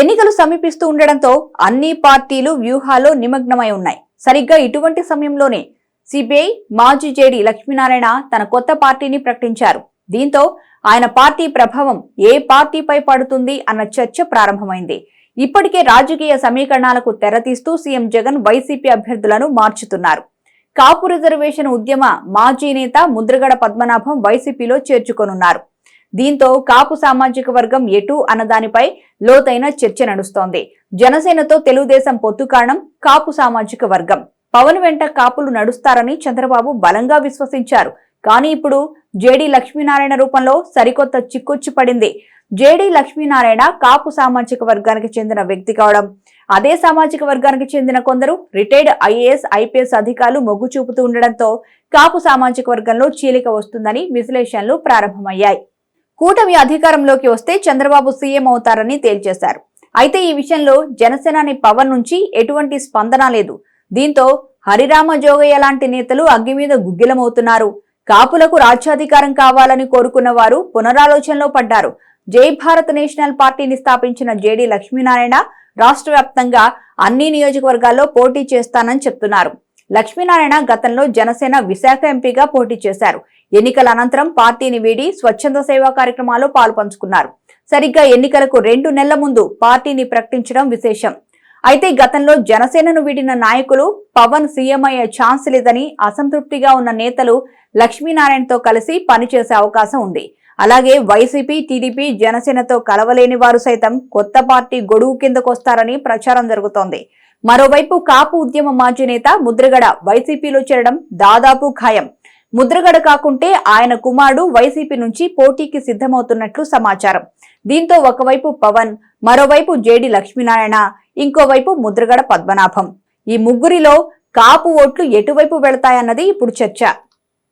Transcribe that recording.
ఎన్నికలు సమీపిస్తూ ఉండడంతో అన్ని పార్టీలు వ్యూహాల్లో నిమగ్నమై ఉన్నాయి. సరిగ్గా ఇటువంటి సమయంలోనే సిబిఐ మాజీ జేడి లక్ష్మీనారాయణ తన కొత్త పార్టీని ప్రకటించారు. దీంతో ఆయన పార్టీ ప్రభావం ఏ పార్టీపై పడుతుంది అన్న చర్చ ప్రారంభమైంది. ఇప్పటికే రాజకీయ సమీకరణాలకు తెరతీస్తూ సీఎం జగన్ వైసీపీ అభ్యర్థులను మార్చుతున్నారు. కాపు రిజర్వేషన్ ఉద్యమ మాజీ నేత ముద్రగడ పద్మనాభం వైసీపీలో చేర్చుకొనున్నారు. దీంతో కాపు సామాజిక వర్గం ఎటు అన్నదానిపై లోతైన చర్చ నడుస్తోంది. జనసేనతో తెలుగుదేశం పొత్తు కారణం కాపు సామాజిక వర్గం. పవన్ వెంట కాపులు నడుస్తారని చంద్రబాబు బలంగా విశ్వసించారు. కానీ ఇప్పుడు జేడీ లక్ష్మీనారాయణ రూపంలో సరికొత్త చిక్కొచ్చి పడింది. జేడీ లక్ష్మీనారాయణ కాపు సామాజిక వర్గానికి చెందిన వ్యక్తి కావడం అదే సామాజిక వర్గానికి చెందిన కొందరు రిటైర్డ్ ఐఏఎస్ ఐపీఎస్ అధికారులు మొగ్గు చూపుతూ ఉండడంతో కాపు సామాజిక వర్గంలో చీలిక వస్తుందని విశ్లేషణలు ప్రారంభమయ్యాయి. కూటమి అధికారంలోకి వస్తే చంద్రబాబు సీఎం అవుతారని తేల్చేశారు. అయితే ఈ విషయంలో జనసేనాని పవన్ నుంచి ఎటువంటి స్పందన లేదు. దీంతో హరిరామ జోగయ్య లాంటి నేతలు అగ్గి మీద గుగ్గిలమవుతున్నారు. కాపులకు రాజ్యాధికారం కావాలని కోరుకున్న వారు పునరాలోచనలో పడ్డారు. జై భారత్ నేషనల్ పార్టీని స్థాపించిన జేడీ లక్ష్మీనారాయణ రాష్ట్ర వ్యాప్తంగా అన్ని నియోజకవర్గాల్లో పోటీ చేస్తానని చెప్తున్నారు. లక్ష్మీనారాయణ గతంలో జనసేన విశాఖ ఎంపీగా పోటీ చేశారు. ఎన్నికల అనంతరం పార్టీని వీడి స్వచ్ఛంద సేవా కార్యక్రమాల్లో పాల్పంచుకున్నారు. సరిగ్గా ఎన్నికలకు రెండు నెలల ముందు పార్టీని ప్రకటించడం విశేషం. అయితే గతంలో జనసేనను వీడిన నాయకులు పవన్ సీఎం అయ్యే ఛాన్స్ లేదని అసంతృప్తిగా ఉన్న నేతలు లక్ష్మీనారాయణతో కలిసి పనిచేసే అవకాశం ఉంది. అలాగే వైసీపీ టీడీపీ జనసేనతో కలవలేని వారు సైతం కొత్త పార్టీ గొడుగు కిందకొస్తారని ప్రచారం జరుగుతోంది. మరోవైపు కాపు ఉద్యమ మాజీ నేత ముద్రగడ వైసీపీలో చేరడం దాదాపు ఖాయం. ముద్రగడ కాకుంటే ఆయన కుమారుడు వైసీపీ నుంచి పోటీకి సిద్ధమవుతున్నట్లు సమాచారం. దీంతో ఒకవైపు పవన్ మరోవైపు జేడి లక్ష్మీనారాయణ ఇంకోవైపు ముద్రగడ పద్మనాభం. ఈ ముగ్గురిలో కాపు ఓట్లు ఎటువైపు వెళతాయన్నది ఇప్పుడు చర్చ.